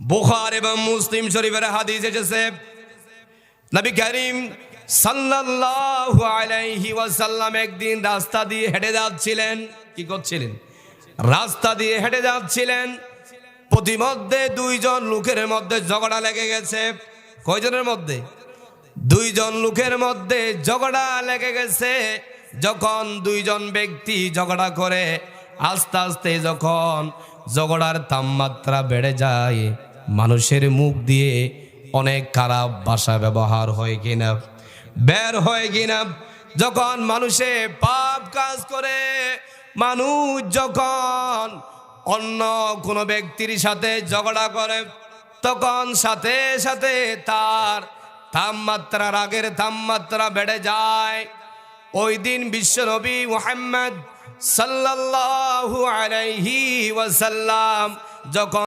বুখার এবং মুসলিম শরীফের হাদিস এসেছে। নবী করিম সাল্লাল্লাহু আলাইহি ওয়াসাল্লাম একদিন রাস্তা দিয়ে হেঁটে যাচ্ছিলেন। কি করছিলেন? রাস্তা দিয়ে হেঁটে যাচ্ছিলেন। প্রতিমধ্যে দুইজন লোকের মধ্যে ঝগড়া লেগে গেছে। কয়জনের মধ্যে? দুইজন লোকের মধ্যে ঝগড়া লেগে গেছে। যখন দুইজন ব্যক্তি ঝগড়া করে আস্তে আস্তে যখন ঝগড়ার তাপমাত্রা বেড়ে যায়, মানুষের মুখ দিয়ে অনেক খারাপ ভাষা ব্যবহার হয় কিনা? বের হয় কিনা? যখন মানুষে পাপ কাজ করে, মানুষ যখন অন্য কোনো ব্যক্তির সাথে ঝগড়া করে, তখন সাথে সাথে তার তাপমাত্রা, রাগের তাপমাত্রা বেড়ে যায়। ওই দিন বিশ্বনবী মোহাম্মদ সাল্লাল্লাহু আলাইহি ওয়াসাল্লাম যখন